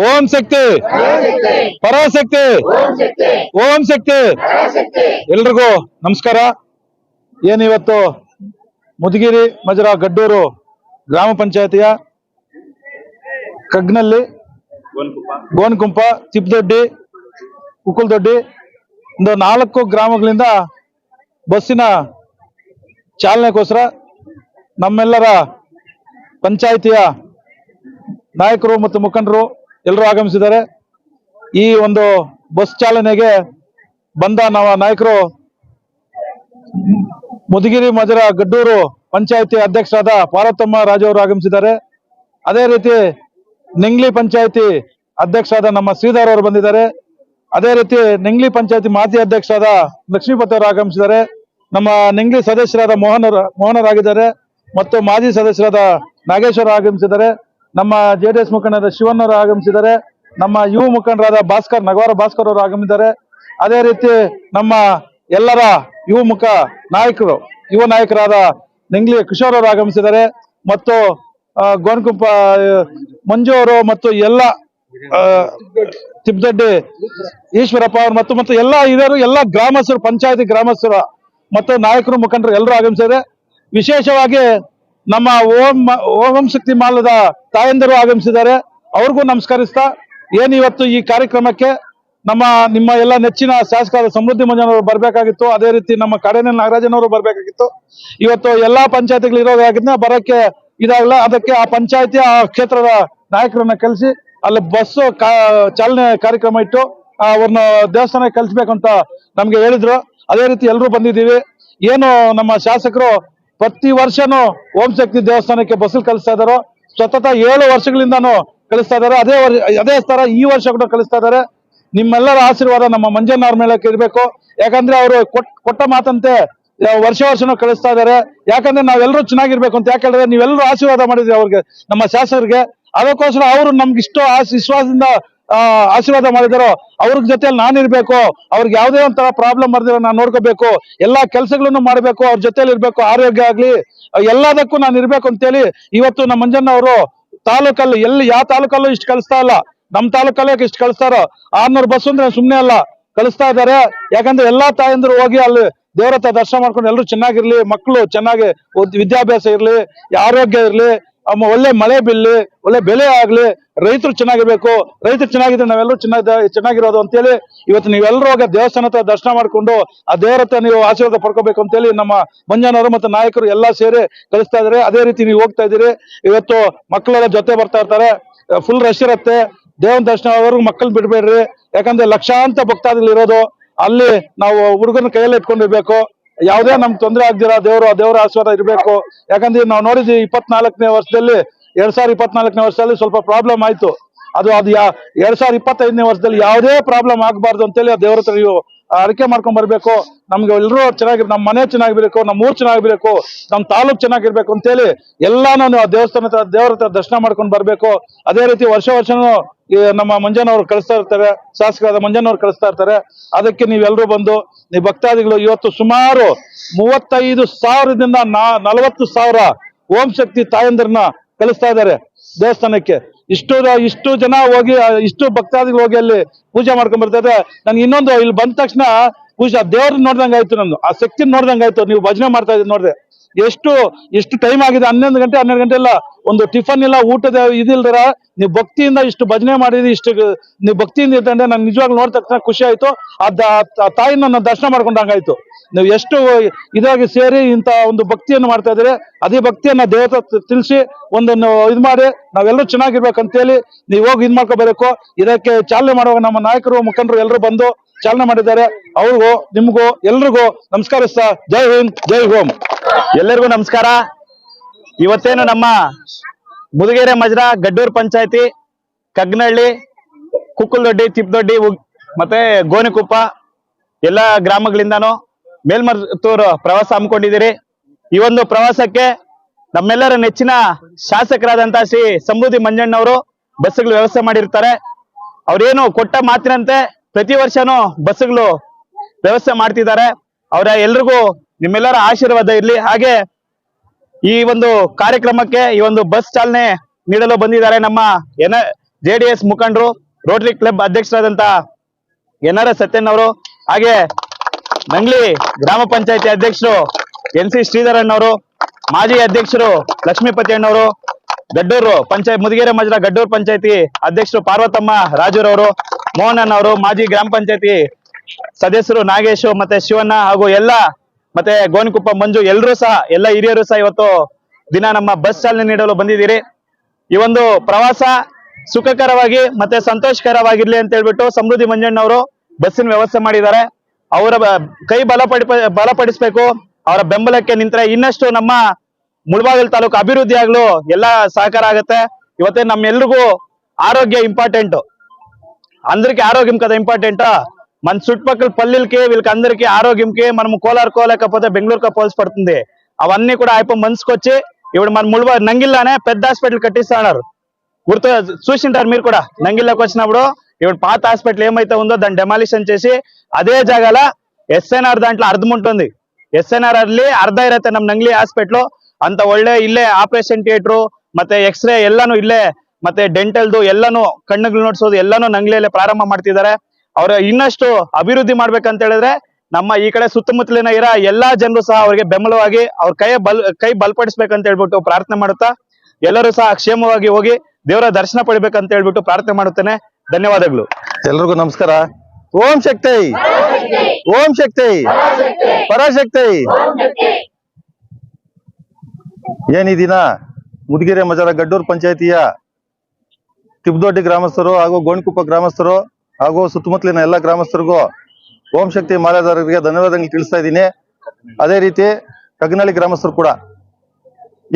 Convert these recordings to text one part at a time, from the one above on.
ಓಂ ಶಕ್ತಿ. ಪರಾಶಕ್ತಿ ಓಂ ಶಕ್ತಿ. ಎಲ್ರಿಗೂ ನಮಸ್ಕಾರ. ಏನಿವತ್ತು? ಮುದಗಿರಿ ಮಜರಾ ಗಡ್ಡೂರು ಗ್ರಾಮ ಪಂಚಾಯತಿಯ ಕಗ್ನಲ್ಲಿ ಗೋನ್ಕುಂಪ ತಿಪ್ಪದೊಡ್ಡಿ ಕುಕ್ಕುಲ್ದೊಡ್ಡಿ ಒಂದು ನಾಲ್ಕು ಗ್ರಾಮಗಳಿಂದ ಬಸ್ಸಿನ ಚಾಲನೆಗೋಸ್ಕರ ನಮ್ಮೆಲ್ಲರ ಪಂಚಾಯಿತಿಯ ನಾಯಕರು ಮತ್ತು ಮುಖಂಡರು ಎಲ್ಲರೂ ಆಗಮಿಸಿದ್ದಾರೆ. ಈ ಒಂದು ಬಸ್ ಚಾಲನೆಗೆ ಬಂದ ನಮ್ಮ ನಾಯಕರು ಮುದಗಿರಿ ಮಜರ ಗಡ್ಡೂರು ಪಂಚಾಯಿತಿ ಅಧ್ಯಕ್ಷರಾದ ಪಾರ್ವತಮ್ಮ ರಾಜವರು ಆಗಮಿಸಿದ್ದಾರೆ. ಅದೇ ರೀತಿ ನಿಂಗ್ಲಿ ಪಂಚಾಯಿತಿ ಅಧ್ಯಕ್ಷರಾದ ನಮ್ಮ ಶ್ರೀಧರ್ ಅವರು ಬಂದಿದ್ದಾರೆ. ಅದೇ ರೀತಿ ನಿಂಗ್ಲಿ ಪಂಚಾಯಿತಿ ಮಾಜಿ ಅಧ್ಯಕ್ಷರಾದ ಲಕ್ಷ್ಮೀಪತಿ ಅವರು ಆಗಮಿಸಿದ್ದಾರೆ. ನಮ್ಮ ನಿಂಗ್ಲಿ ಸದಸ್ಯರಾದ ಮೋಹನ್ ಮೋಹನರಾಗಿದ್ದಾರೆ ಮತ್ತು ಮಾಜಿ ಸದಸ್ಯರಾದ ನಾಗೇಶ್ವರ ಆಗಮಿಸಿದ್ದಾರೆ. ನಮ್ಮ ಜೆ ಡಿ ಎಸ್ ಮುಖಂಡರಾದ ಶಿವನ್ ಆಗಮಿಸಿದ್ದಾರೆ. ನಮ್ಮ ಯುವ ಮುಖಂಡರಾದ ಭಾಸ್ಕರ್, ನಗವಾರ ಭಾಸ್ಕರ್ ಅವರು ಆಗಮಿಸಿದ್ದಾರೆ ಅದೇ ರೀತಿ ನಮ್ಮ ಎಲ್ಲರ ಯುವ ಮುಖ ನಾಯಕರು, ಯುವ ನಾಯಕರಾದ ನೆಂಗ್ಲಿ ಕಿಶೋರ್ ಅವರು ಆಗಮಿಸಿದ್ದಾರೆ. ಮತ್ತು ಗೋನ್ಕುಂಪ ಮಂಜು ಅವರು ಮತ್ತು ಎಲ್ಲ ತಿಪ್ಪದೊಡ್ಡಿ ಈಶ್ವರಪ್ಪ ಅವರು ಮತ್ತು ಮತ್ತು ಎಲ್ಲ ಇದರು ಎಲ್ಲ ಗ್ರಾಮಸ್ಥರು, ಪಂಚಾಯತಿ ಗ್ರಾಮಸ್ಥರು ಮತ್ತು ನಾಯಕರು, ಮುಖಂಡರು ಎಲ್ಲರೂ ಆಗಮಿಸಿದ್ದಾರೆ. ವಿಶೇಷವಾಗಿ ನಮ್ಮ ಓಂ ಓಂ ಶಕ್ತಿ ಮಾಲದ ತಾಯಂದಿರು ಆಗಮಿಸಿದ್ದಾರೆ. ಅವ್ರಿಗೂ ನಮಸ್ಕರಿಸ್ತಾ, ಏನು ಇವತ್ತು ಈ ಕಾರ್ಯಕ್ರಮಕ್ಕೆ ನಮ್ಮ, ನಿಮ್ಮ ಎಲ್ಲ ನೆಚ್ಚಿನ ಶಾಸಕರ ಸಮೃದ್ಧಿ ಮಂಜನವರು ಬರಬೇಕಾಗಿತ್ತು. ಅದೇ ರೀತಿ ನಮ್ಮ ಕಡೆನ ನಾಗರಾಜನವರು ಬರಬೇಕಾಗಿತ್ತು. ಇವತ್ತು ಎಲ್ಲಾ ಪಂಚಾಯತಿಗಳು ಇರೋದಾಗಿದ್ದ ಬರಕ್ಕೆ ಇದಾಗಲ್ಲ ಅದಕ್ಕೆ ಆ ಪಂಚಾಯತಿ, ಆ ಕ್ಷೇತ್ರದ ನಾಯಕರನ್ನ ಕಲಿಸಿ ಅಲ್ಲಿ ಬಸ್ ಚಾಲನೆ ಕಾರ್ಯಕ್ರಮ ಇಟ್ಟು ಅವ್ರನ್ನ ದೇವಸ್ಥಾನಕ್ಕೆ ಕಳಿಸ್ಬೇಕು ಅಂತ ನಮ್ಗೆ ಹೇಳಿದ್ರು. ಅದೇ ರೀತಿ ಎಲ್ಲರೂ ಬಂದಿದ್ದೀವಿ. ಏನು ನಮ್ಮ ಶಾಸಕರು ಪ್ರತಿ ವರ್ಷನೂ ಓಂ ಶಕ್ತಿ ದೇವಸ್ಥಾನಕ್ಕೆ ಬಸ್ಸಲ್ಲಿ ಕಳಿಸ್ತಾ ಇದ್ದಾರೆ ಸತತ ಏಳು ವರ್ಷಗಳಿಂದಾನು ಕಲಿಸ್ತಾ ಇದಾರೆ, ಅದೇ ಅದೇ ತರ ಈ ವರ್ಷ ಕೂಡ ಕಲಿಸ್ತಾ ಇದ್ದಾರೆ ನಿಮ್ಮೆಲ್ಲರ ಆಶೀರ್ವಾದ ನಮ್ಮ ಮಂಜಣ್ಣವ್ರ ಮೇಲೆ ಇರಬೇಕು. ಯಾಕಂದ್ರೆ ಅವರು ಕೊಟ್ಟ ಮಾತಂತೆ ವರ್ಷ ವರ್ಷನೂ ಕಳಿಸ್ತಾ ಇದ್ದಾರೆ ಯಾಕಂದ್ರೆ ನಾವೆಲ್ಲರೂ ಚೆನ್ನಾಗಿರ್ಬೇಕು ಅಂತ ಯಾಕೆ ಹೇಳಿದ್ರೆ ನೀವೆಲ್ಲರೂ ಆಶೀರ್ವಾದ ಮಾಡಿದ್ರಿ ಅವ್ರಿಗೆ, ನಮ್ಮ ಶಾಸಕರಿಗೆ. ಅದಕ್ಕೋಸ್ಕರ ಅವರು ನಮ್ಗೆ ಇಷ್ಟು ವಿಶ್ವಾಸದಿಂದ ಆಶೀರ್ವಾದ ಮಾಡಿದಾರೋ, ಅವ್ರ ನಾನು ಇರಬೇಕು, ಅವ್ರಿಗೆ ಯಾವುದೇ ಒಂಥರ ಪ್ರಾಬ್ಲಮ್ ಬರ್ದಿರ ನಾನು ನೋಡ್ಕೋಬೇಕು, ಎಲ್ಲಾ ಕೆಲಸಗಳನ್ನು ಮಾಡಬೇಕು, ಅವ್ರ ಜೊತೆಲಿ ಇರಬೇಕು, ಆರೋಗ್ಯ ಆಗ್ಲಿ, ಎಲ್ಲದಕ್ಕೂ ನಾನು ಇರ್ಬೇಕು ಅಂತೇಳಿ ಇವತ್ತು ನಮ್ಮ ಮಂಜಣ್ಣ ಅವರು ತಾಲೂಕಲ್ಲಿ ಎಲ್ಲಿ, ಯಾವ ತಾಲೂಕಲ್ಲೂ ಇಷ್ಟು ಕಳಿಸ್ತಾ ಇಲ್ಲ. ನಮ್ಮ ತಾಲೂಕಲ್ಲೇ ಇಷ್ಟು ಕಳಿಸ್ತಾರೋ. ಆರ್ನೂರು ಬಸ್ ಅಂದ್ರೆ ಸುಮ್ಮನೆ ಅಲ್ಲ, ಕಳಿಸ್ತಾ ಇದ್ದಾರೆ ಯಾಕಂದ್ರೆ ಎಲ್ಲಾ ತಾಯಂದ್ರು ಹೋಗಿ ಅಲ್ಲಿ ದೇವರ ದರ್ಶನ ಮಾಡ್ಕೊಂಡು ಎಲ್ಲರೂ ಚೆನ್ನಾಗಿರ್ಲಿ ಮಕ್ಕಳು ಚೆನ್ನಾಗಿ ವಿದ್ಯಾಭ್ಯಾಸ ಇರ್ಲಿ, ಆರೋಗ್ಯ ಇರ್ಲಿ ಒಳ್ಳೆ ಮಳೆ ಬೀಳಲಿ ಒಳ್ಳೆ ಬೆಲೆ ಆಗ್ಲಿ, ರೈತರು ಚೆನ್ನಾಗಿರ್ಬೇಕು, ರೈತರು ಚೆನ್ನಾಗಿದ್ರೆ ನಾವೆಲ್ಲರೂ ಚೆನ್ನಾಗಿ ಚೆನ್ನಾಗಿರೋದು ಅಂತೇಳಿ ಇವತ್ತು ನೀವೆಲ್ಲರೂ ಹೋಗಿ ದೇವಸ್ಥಾನ ಹತ್ರ ದರ್ಶನ ಮಾಡ್ಕೊಂಡು ಆ ದೇವರ ಹತ್ರ ನೀವು ಆಶೀರ್ವಾದ ಪಡ್ಕೋಬೇಕು ಅಂತೇಳಿ ನಮ್ಮ ಮಂಜನವರು ಮತ್ತು ನಾಯಕರು ಎಲ್ಲ ಸೇರಿ ಕಳಿಸ್ತಾ ಇದಾರೆ ಅದೇ ರೀತಿ ನೀವು ಹೋಗ್ತಾ ಇದ್ದೀರಿ. ಇವತ್ತು ಮಕ್ಕಳೆಲ್ಲ ಜೊತೆ ಬರ್ತಾ ಇರ್ತಾರೆ. ಫುಲ್ ರಶ್ ಇರುತ್ತೆ. ದೇವನ ದರ್ಶನ ಆಗೋರ್ಗು ಮಕ್ಕಳು ಬಿಡಬೇಡ್ರಿ. ಯಾಕಂದ್ರೆ ಲಕ್ಷಾಂತ ಭಕ್ತಾದಿಗಳು ಇರೋದು ಅಲ್ಲಿ ನಾವು ಹುಡುಗನ ಕೈಯಲ್ಲಿ ಇಟ್ಕೊಂಡಿರ್ಬೇಕು. ಯಾವುದೇ ನಮ್ಗೆ ತೊಂದರೆ ಆಗ್ದಿರ ದೇವರು ದೇವರ ಆಶೀರ್ವಾದ ಇರಬೇಕು. ಯಾಕಂದ್ರೆ ನಾವು ನೋಡಿದ್ವಿ ಇಪ್ಪತ್ನಾಲ್ಕನೇ ವರ್ಷದಲ್ಲಿ, ಎರಡ್ ಸಾವಿರದ ಇಪ್ಪತ್ನಾಲ್ಕನೇ ವರ್ಷದಲ್ಲಿ ಸ್ವಲ್ಪ ಪ್ರಾಬ್ಲಮ್ ಆಯ್ತು. ಅದು ಅದು ಯಾ ಎರಡ್ ಸಾವಿರದ ಇಪ್ಪತ್ತೈದನೇ ವರ್ಷದಲ್ಲಿ ಯಾವುದೇ ಪ್ರಾಬ್ಲಮ್ ಆಗಬಾರ್ದು ಅಂತೇಳಿ ಆ ದೇವರ ನೀವು ಅರಿಕೆ ಮಾಡ್ಕೊಂಡ್ ಬರ್ಬೇಕು. ನಮ್ಗೆ ಎಲ್ಲರೂ ಚೆನ್ನಾಗಿ ನಮ್ಮ ಮನೆ ಚೆನ್ನಾಗಿರ್ಬೇಕು ನಮ್ಮ ಊರ್ ಚೆನ್ನಾಗಿರ್ಬೇಕು ನಮ್ಮ ತಾಲೂಕ್ ಚೆನ್ನಾಗಿರ್ಬೇಕು ಅಂತೇಳಿ ಎಲ್ಲಾನು ನೀವು ಆ ದೇವಸ್ಥಾನ ಹತ್ರ, ದೇವರ ಹತ್ರ ದರ್ಶನ ಮಾಡ್ಕೊಂಡು ಬರ್ಬೇಕು. ಅದೇ ರೀತಿ ವರ್ಷ ವರ್ಷನೂ ನಮ್ಮ ಮಂಜನವ್ರು ಕಳಿಸ್ತಾ ಇರ್ತಾರೆ, ಶಾಸಕರಾದ ಮಂಜನವ್ರು ಕಳಿಸ್ತಾ ಇರ್ತಾರೆ. ಅದಕ್ಕೆ ನೀವೆಲ್ಲರೂ ಬಂದು ನೀವು ಭಕ್ತಾದಿಗಳು ಇವತ್ತು ಸುಮಾರು ಮೂವತ್ತೈದು ಸಾವಿರದಿಂದ ನಾ, ನಲವತ್ತು ಸಾವಿರ ಓಂ ಶಕ್ತಿ ತಾಯಂದಿರನ್ನ ಕಳಿಸ್ತಾ ಇದ್ದಾರೆ ದೇವಸ್ಥಾನಕ್ಕೆ. ಇಷ್ಟು ಇಷ್ಟು ಜನ ಹೋಗಿ ಇಷ್ಟು ಭಕ್ತಾದಿಗಳು ಹೋಗಿ ಅಲ್ಲಿ ಪೂಜೆ ಮಾಡ್ಕೊಂಡ್ ಬರ್ತಾರೆ ನನ್ಗೆ ಇನ್ನೊಂದು, ಇಲ್ಲಿ ಬಂದ ತಕ್ಷಣ ಪೂಜಾ, ದೇವ್ರನ್ನ ನೋಡ್ದಂಗೆ ಆಯ್ತು ನಂದು. ಆ ಶಕ್ತಿ ನೋಡ್ದಂಗೆ ಆಯ್ತು. ನೀವು ಭಜನೆ ಮಾಡ್ತಾ ಇದ್ದೀನಿ ನೋಡ್ದೆ. ಎಷ್ಟು ಎಷ್ಟು ಟೈಮ್ ಆಗಿದೆ? ಹನ್ನೊಂದು ಗಂಟೆ, ಹನ್ನೆರಡು ಗಂಟೆ ಎಲ್ಲ ಒಂದು ಟಿಫನ್ ಇಲ್ಲ, ಊಟದ ಇದಿಲ್ದರ ನೀವು ಭಕ್ತಿಯಿಂದ ಇಷ್ಟು ಭಜನೆ ಮಾಡಿದ್ರಿ ಇಷ್ಟು ನೀವು ಭಕ್ತಿಯಿಂದ ಇದ್ದಂದ್ರೆ ನಾನು ನಿಜವಾಗ್ಲೂ ನೋಡಿದ ತಕ್ಷಣ ಖುಷಿ ಆಯ್ತು. ಆ ತಾಯಿನ ನಾನು ದರ್ಶನ ಮಾಡ್ಕೊಂಡಂಗಾಯ್ತು. ನೀವು ಎಷ್ಟು ಇದಾಗಿ ಸೇರಿ ಇಂತ ಒಂದು ಭಕ್ತಿಯನ್ನು ಮಾಡ್ತಾ ಇದ್ರೆ ಅದೇ ಭಕ್ತಿಯನ್ನ ದೇವತ ತಿಳಿಸಿ ಒಂದನ್ನು ಇದು ಮಾಡಿ, ನಾವೆಲ್ಲರೂ ಚೆನ್ನಾಗಿರ್ಬೇಕು ಅಂತೇಳಿ ನೀವು ಹೋಗಿ ಇದ್ ಮಾಡ್ಕೋಬೇಕು. ಇದಕ್ಕೆ ಚಾಲನೆ ಮಾಡುವಾಗ ನಮ್ಮ ನಾಯಕರು, ಮುಖಂಡರು ಎಲ್ಲರೂ ಬಂದು ಚಾಲನೆ ಮಾಡಿದ್ದಾರೆ. ಅವ್ರಿಗೂ, ನಿಮ್ಗೂ, ಎಲ್ರಿಗೂ ನಮಸ್ಕರಿಸ್ತಾ, ಜೈ ಹಿಂದ್, ಜೈ ಹೋಮ್. ಎಲ್ಲರಿಗೂ ನಮಸ್ಕಾರ. ಇವತ್ತೇನು ನಮ್ಮ ಮುದುಗೆರೆ ಮಜ್ರ ಗಡ್ಡೂರ್ ಪಂಚಾಯತಿ ಕಗ್ನಹಳ್ಳಿ ಕುಕ್ಕುಲ್ದೊಡ್ಡಿ ತಿಪ್ಪದೊಡ್ಡಿ ಮತ್ತೆ ಗೋನಿಕೊಪ್ಪ ಎಲ್ಲ ಗ್ರಾಮಗಳಿಂದಾನು ಮೇಲ್ಮರ್ತೂರು ಪ್ರವಾಸ ಹಮ್ಮಿಕೊಂಡಿದ್ದೀರಿ. ಈ ಒಂದು ಪ್ರವಾಸಕ್ಕೆ ನಮ್ಮೆಲ್ಲರ ನೆಚ್ಚಿನ ಶಾಸಕರಾದಂತ ಶ್ರೀ ಸಮೃದ್ಧಿ ಮಂಜಣ್ಣವರು ಬಸ್ಗಳು ವ್ಯವಸ್ಥೆ ಮಾಡಿರ್ತಾರೆ. ಅವ್ರೇನು ಕೊಟ್ಟ ಮಾತಿನಂತೆ ಪ್ರತಿ ವರ್ಷನೂ ಬಸ್ಗಳು ವ್ಯವಸ್ಥೆ ಮಾಡ್ತಿದ್ದಾರೆ. ಅವರ ಎಲ್ರಿಗೂ ನಿಮ್ಮೆಲ್ಲರ ಆಶೀರ್ವಾದ ಇರಲಿ. ಹಾಗೆ ಈ ಒಂದು ಕಾರ್ಯಕ್ರಮಕ್ಕೆ ಈ ಒಂದು ಬಸ್ ಚಾಲನೆ ನೀಡಲು ಬಂದಿದ್ದಾರೆ ನಮ್ಮ ಎನ ಜೆಡಿಎಸ್ ಮುಖಂಡರು ರೋಟರಿ ಕ್ಲಬ್ ಅಧ್ಯಕ್ಷರಾದಂತ ಎನ್ ಆರ್ ಎಸ್ ಸತ್ಯನ್ ಅವರು, ಹಾಗೆ ನಂಗ್ಲಿ ಗ್ರಾಮ ಪಂಚಾಯತಿ ಅಧ್ಯಕ್ಷರು ಎನ್ ಸಿ ಶ್ರೀಧರನ್ ಅವರು, ಮಾಜಿ ಅಧ್ಯಕ್ಷರು ಲಕ್ಷ್ಮೀಪತಿ ಅಣ್ಣವರು ಗಡ್ಡೂರು ಪಂಚಾಯತ್ ಮುದಿಗೆರೆ ಮಜರ ಗಡ್ಡೂರು ಪಂಚಾಯತಿ ಅಧ್ಯಕ್ಷರು ಪಾರ್ವತಮ್ಮ ರಾಜುರವರು ಮೋಹನ್ ಅವರು, ಮಾಜಿ ಗ್ರಾಮ ಪಂಚಾಯತಿ ಸದಸ್ಯರು ನಾಗೇಶ್ ಮತ್ತೆ ಶಿವಣ್ಣ ಹಾಗೂ ಎಲ್ಲ ಮತ್ತೆ ಗೋನಿಕುಪ್ಪ ಮಂಜು ಎಲ್ಲರೂ ಸಹ, ಎಲ್ಲ ಹಿರಿಯರು ಸಹ ಇವತ್ತು ದಿನ ನಮ್ಮ ಬಸ್ ಚಾಲನೆ ನೀಡಲು ಬಂದಿದ್ದೀರಿ. ಈ ಒಂದು ಪ್ರವಾಸ ಸುಖಕರವಾಗಿ ಮತ್ತೆ ಸಂತೋಷಕರವಾಗಿರ್ಲಿ ಅಂತ ಹೇಳ್ಬಿಟ್ಟು ಸಮೃದ್ಧಿ ಮಂಜಣ್ಣವರು ಬಸ್ಸಿನ ವ್ಯವಸ್ಥೆ ಮಾಡಿದ್ದಾರೆ. ಅವರ ಕೈ ಬಲಪಡಿ ಬಲಪಡಿಸಬೇಕು ಅವರ ಬೆಂಬಲಕ್ಕೆ ನಿಂತರೆ ಇನ್ನಷ್ಟು ನಮ್ಮ ಮುಳಬಾಗಿಲು ತಾಲೂಕು ಅಭಿವೃದ್ಧಿ ಆಗ್ಲು ಎಲ್ಲ ಸಹಕಾರ ಆಗುತ್ತೆ. ಇವತ್ತೇ ನಮ್ಮೆಲ್ರಿಗೂ ಆರೋಗ್ಯ ಇಂಪಾರ್ಟೆಂಟ್. ಅಂದ್ರಿಗೆ ಆರೋಗ್ಯಂ ಕದ ಇಂಪಾರ್ಟೆಂಟಾ? మన చుట్టుపక్కల పల్లెలకే వీళ్ళకందరికీ ఆరోగ్యంకి మనం కోలారుకోలేకపోతే కోలేకపోతే బెంగళూరుగా పోల్సి పడుతుంది. అవన్నీ కూడా అయిపో మనసుకు వచ్చి ఇప్పుడు మన ముడివ నంగిల్లానే పెద్ద హాస్పిటల్ కట్టిస్తున్నారు. గుర్తు చూసింటారు మీరు కూడా నంగిల్లోకి వచ్చినప్పుడు ఇప్పుడు పాత హాస్పిటల్ ఏమైతే ఉందో దాన్ని డెమాలిషన్ చేసి అదే జాగాల ఎస్ఎన్ఆర్ దాంట్లో అర్థం ఉంటుంది. ఎస్ఎన్ఆర్ అర్లి ಅರ್ಧ ಇರತ್ತೆ ನಮ್ಮ ನಂಗ್ಲಿ ಹಾಸ್ಪಿಟ್ಲು ಅಂತ ಒಳ್ಳೆ ಇಲ್ಲೇ ಆಪರೇಷನ್ ಥಿಯೇಟ್ರು ಮತ್ತೆ ಎಕ್ಸ್ರೇ ಎಲ್ಲಾನು ಇಲ್ಲೇ ಮತ್ತೆ ಡೆಂಟಲ್ದು ಎಲ್ಲಾನು ಕಣ್ಣುಗಳು ನೋಡ್ಸೋದು ಎಲ್ಲಾನು ನಂಗ್ಲಿಯಲ್ಲೇ ಪ್ರಾರಂಭ ಅವ್ರ ಇನ್ನಷ್ಟು ಅಭಿವೃದ್ಧಿ ಮಾಡ್ಬೇಕಂತ ಹೇಳಿದ್ರೆ ನಮ್ಮ ಈ ಕಡೆ ಸುತ್ತಮುತ್ತಲಿನ ಇರೋ ಎಲ್ಲಾ ಜನರು ಸಹ ಅವರಿಗೆ ಬೆಂಬಲವಾಗಿ ಅವ್ರ ಕೈ ಬಲ್, ಕೈ ಬಲಪಡಿಸ್ಬೇಕಂತ ಹೇಳ್ಬಿಟ್ಟು ಪ್ರಾರ್ಥನೆ ಮಾಡುತ್ತಾ ಎಲ್ಲರೂ ಸಹ ಕ್ಷೇಮವಾಗಿ ಹೋಗಿ ದೇವರ ದರ್ಶನ ಪಡಿಬೇಕಂತ ಹೇಳ್ಬಿಟ್ಟು ಪ್ರಾರ್ಥನೆ ಮಾಡುತ್ತೇನೆ. ಧನ್ಯವಾದಗಳು. ಎಲ್ರಿಗೂ ನಮಸ್ಕಾರ. ಓಂ ಶಕ್ತಿ. ಓಂ ಶಕ್ತಿ. ಪರಾಶಕ್ತಿ. ಏನ್ ಈ ದಿನ? ಮುದಗಿರೆ ಮಜರ ಗಡ್ಡೂರ್ ಪಂಚಾಯತಿಯ ತಿಬ್ದೊಡ್ಡಿ ಗ್ರಾಮಸ್ಥರು ಹಾಗೂ ಗೋಣಿಕೊಪ್ಪ ಗ್ರಾಮಸ್ಥರು ಹಾಗೂ ಸುತ್ತಮುತ್ತಲಿನ ಎಲ್ಲ ಗ್ರಾಮಸ್ಥರಿಗೂ ಓಂ ಶಕ್ತಿ ಮಾಲಾಧಾರರಿಗೆ ಧನ್ಯವಾದಗಳು ತಿಳಿಸ್ತಾ ಇದ್ದೀನಿ. ಅದೇ ರೀತಿ ಕಗ್ನಳ್ಳಿ ಗ್ರಾಮಸ್ಥರು ಕೂಡ.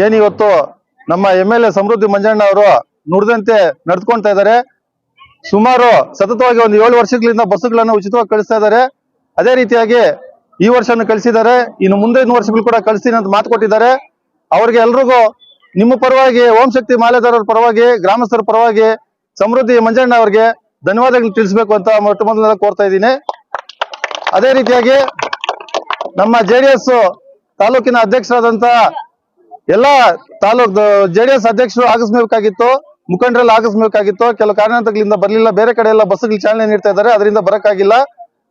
ಏನಿವತ್ತು ನಮ್ಮ M L A Samruddhi Manjanna ಅವರು ನುಡಿದಂತೆ ನಡೆದುಕೊಳ್ತಾ ಇದ್ದಾರೆ. ಸುಮಾರು ಸತತವಾಗಿ ಒಂದು ಏಳು ವರ್ಷಗಳಿಂದ ಬಸ್ಸುಗಳನ್ನು ಉಚಿತವಾಗಿ ಕಳಿಸ್ತಾ ಇದ್ದಾರೆ. ಅದೇ ರೀತಿಯಾಗಿ ಈ ವರ್ಷನೂ ಕಳಿಸಿದ್ದಾರೆ. ಇನ್ನು ಮುಂದಿನ ವರ್ಷಗಳು ಕೂಡ ಕಳಿಸ್ತೀನಿ ಅಂತ ಮಾತು ಕೊಟ್ಟಿದ್ದಾರೆ. ಅವ್ರಿಗೆ ಎಲ್ರಿಗೂ ನಿಮ್ಮ ಪರವಾಗಿ ಓಂ ಶಕ್ತಿ ಮಾಲೆದಾರರ ಪರವಾಗಿ, ಗ್ರಾಮಸ್ಥರ ಪರವಾಗಿ, ಸಮೃದ್ಧಿ ಮಂಜಣ್ಣ ಅವರಿಗೆ ಧನ್ಯವಾದಗಳು ತಿಳಿಸ್ಬೇಕು ಅಂತ ಮೊಟ್ಟ ಮೊದಲ ಕೋರ್ತಾ ಇದ್ದೀನಿ. ಅದೇ ರೀತಿಯಾಗಿ ನಮ್ಮ ಜೆಡಿಎಸ್ ತಾಲೂಕಿನ ಅಧ್ಯಕ್ಷರಾದಂತ ಎಲ್ಲ ತಾಲೂಕ್ ಜೆಡಿಎಸ್ ಅಧ್ಯಕ್ಷರು ಆಗಿಸ್ಬೇಕಾಗಿತ್ತು ಮುಖಂಡರಲ್ಲಿ ಆಗಿಸ್ಬೇಕಾಗಿತ್ತು ಕೆಲವು ಕಾರಣಗಳಿಂದ ಬರಲಿಲ್ಲ, ಬೇರೆ ಕಡೆ ಎಲ್ಲ ಬಸ್ಗಳು ಚಾಲನೆ ನೀಡ್ತಾ ಇದ್ದಾರೆ, ಅದರಿಂದ ಬರಕ್ಕಾಗಿಲ್ಲ.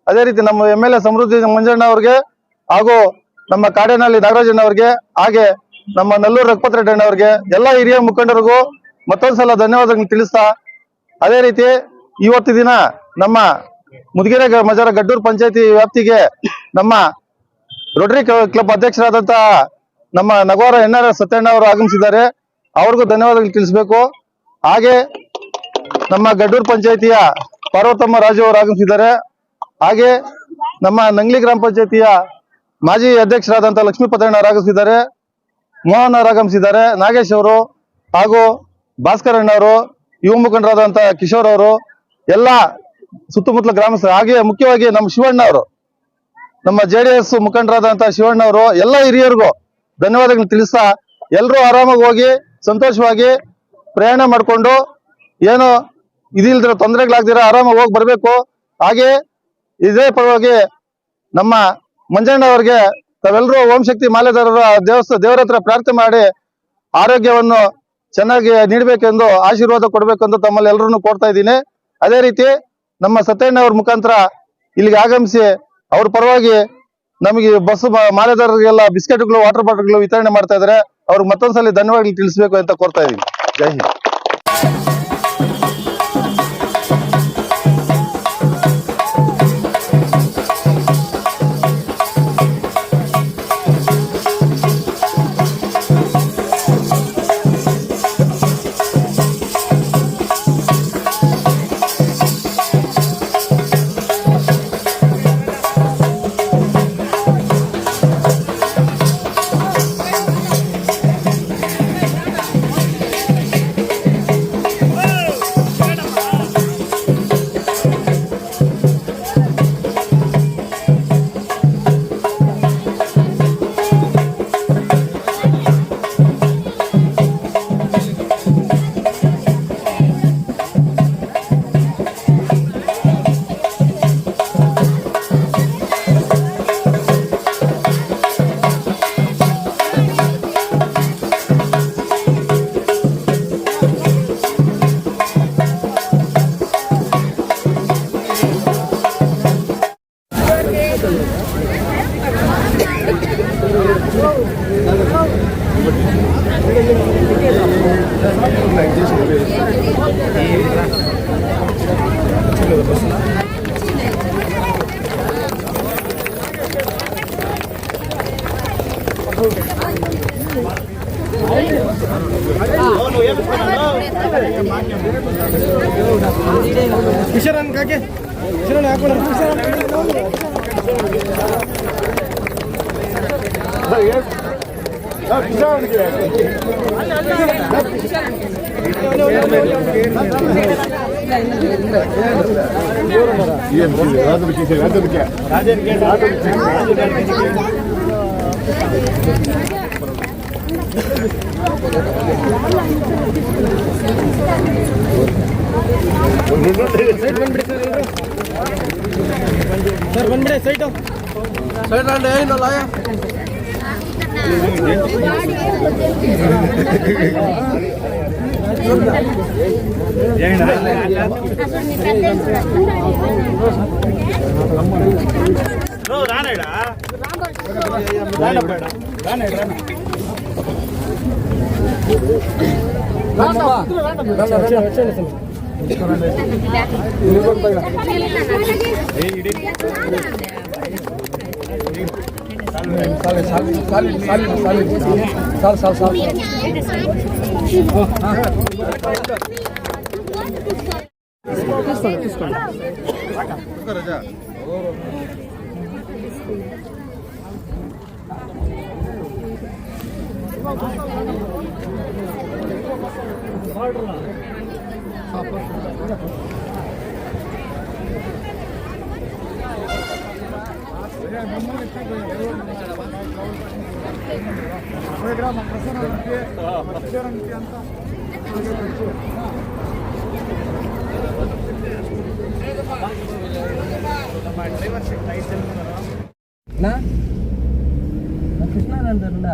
ಅದೇ ರೀತಿ ನಮ್ಮ M L A Samruddhi Manjanna ಅವ್ರಿಗೆ ಹಾಗೂ ನಮ್ಮ ಕಾಡೇನಹಳ್ಳಿ ನಾಗರಾಜಣ್ಣ ಅವ್ರಿಗೆ, ಹಾಗೆ ನಮ್ಮ ನಲ್ಲೂರು ರಘುಪತ್ ಅವ್ರಿಗೆ, ಎಲ್ಲ ಹಿರಿಯ ಮುಖಂಡರಿಗೂ ಮತ್ತೊಂದ್ಸಲ ಧನ್ಯವಾದಗಳು ತಿಳಿಸ್ತಾ, ಅದೇ ರೀತಿ ಇವತ್ತು ದಿನ ನಮ್ಮ ಮುದಗಿರೆ ಮಜಾರ ಗಡ್ಡೂರು ಪಂಚಾಯತಿ ವ್ಯಾಪ್ತಿಗೆ ನಮ್ಮ ರೋಟರಿ ಕ್ಲಬ್ ಅಧ್ಯಕ್ಷರಾದಂತ ನಮ್ಮ ನಗವಾರ ಎನ್ ಆರ್ ಸತ್ಯಣ್ಣ ಅವರು ಆಗಮಿಸಿದ್ದಾರೆ. ಅವ್ರಿಗೂ ಧನ್ಯವಾದಗಳು ತಿಳಿಸ್ಬೇಕು. ಹಾಗೆ ನಮ್ಮ ಗಡ್ಡೂರು ಪಂಚಾಯತಿಯ ಪಾರ್ವತಮ್ಮ ರಾಜು ಅವರು ಆಗಮಿಸಿದ್ದಾರೆ. ಹಾಗೆ ನಮ್ಮ ನಂಗ್ಲಿ ಗ್ರಾಮ ಪಂಚಾಯತಿಯ ಮಾಜಿ ಅಧ್ಯಕ್ಷರಾದಂತ ಲಕ್ಷ್ಮೀಪತಣ್ಣ ಅವರು ಆಗಮಿಸಿದ್ದಾರೆ. ಮೋಹನ್ ಅವರು ಆಗಮಿಸಿದ್ದಾರೆ. ನಾಗೇಶ್ ಅವರು ಹಾಗೂ ಭಾಸ್ಕರಣ್ಣ ಅಣ್ಣವರು, ಯುವ ಮುಖಂಡರಾದಂತ ಕಿಶೋರ್ ಅವರು ಎಲ್ಲ ಸುತ್ತಮುತ್ತಲ ಗ್ರಾಮಸ್ಥರು, ಹಾಗೆ ಮುಖ್ಯವಾಗಿ ನಮ್ಮ ಶಿವಣ್ಣ ಅವರು ನಮ್ಮ ಜೆ ಡಿ ಎಸ್ ಮುಖಂಡರಾದಂತಹ ಶಿವಣ್ಣ ಅವರು ಎಲ್ಲ ಹಿರಿಯರಿಗೂ ಧನ್ಯವಾದಗಳು ತಿಳಿಸ್ತಾ ಎಲ್ಲರೂ ಆರಾಮಾಗಿ ಹೋಗಿ ಸಂತೋಷವಾಗಿ ಪ್ರಯಾಣ ಮಾಡಿಕೊಂಡು ಏನು ಇದಿಲ್ದಿರೋ ತೊಂದರೆಗಳಾಗ್ದಿರ ಆರಾಮಾಗಿ ಹೋಗಿ ಬರಬೇಕು. ಹಾಗೆ ಇದೇ ಪರವಾಗಿ ನಮ್ಮ ಮಂಜಣ್ಣ ಅವರಿಗೆ ತಾವೆಲ್ಲರೂ ಓಂ ಶಕ್ತಿ ಮಾಲೆದಾರರ ದೇವಸ್ಥ ದೇವರ ಹತ್ರ ಪ್ರಾರ್ಥನೆ ಮಾಡಿ ಆರೋಗ್ಯವನ್ನು ಚೆನ್ನಾಗಿ ನೀಡಬೇಕೆಂದು, ಆಶೀರ್ವಾದ ಕೊಡಬೇಕೆಂದು ತಮ್ಮಲ್ಲಿ ಎಲ್ಲರನ್ನು ಕೋರ್ತಾ ಇದ್ದೀನಿ. ಅದೇ ರೀತಿ ನಮ್ಮ ಸತ್ಯಣ್ಣ ಅವ್ರ ಮುಖಾಂತರ ಇಲ್ಲಿಗೆ ಆಗಮಿಸಿ ಅವ್ರ ಪರವಾಗಿ ನಮಗೆ ಬಸ್ ಮಾಲೆದಾರರಿಗೆಲ್ಲ ಬಿಸ್ಕೆಟ್ಗಳು ವಾಟರ್ ಬಾಟಲ್ಗಳು ವಿತರಣೆ ಮಾಡ್ತಾ ಇದ್ದಾರೆ. ಅವ್ರಿಗೆ ಮತ್ತೊಂದ್ಸಲಿ ಧನ್ಯವಾದಗಳು ತಿಳಿಸ್ಬೇಕು ಅಂತ ಕೋರ್ತಾ ಇದೀನಿ ಜೈ ಹಿಂದ್. किशरण का के किशरण आपको ना किशरण किशरण किशरण राजन के राजन के ಸರ್ ಬಂದ್ಬಿಡಿ ಸೈಟು ಸೈಟ್ ಅಂದ್ರೆ ಏನು ಲಾಯ ರಾನೇಡ ರಾನೇಡ ರಾನೇಡ తీసుకోండి ಕೃಷ್ಣಾನಂದರಿಂದ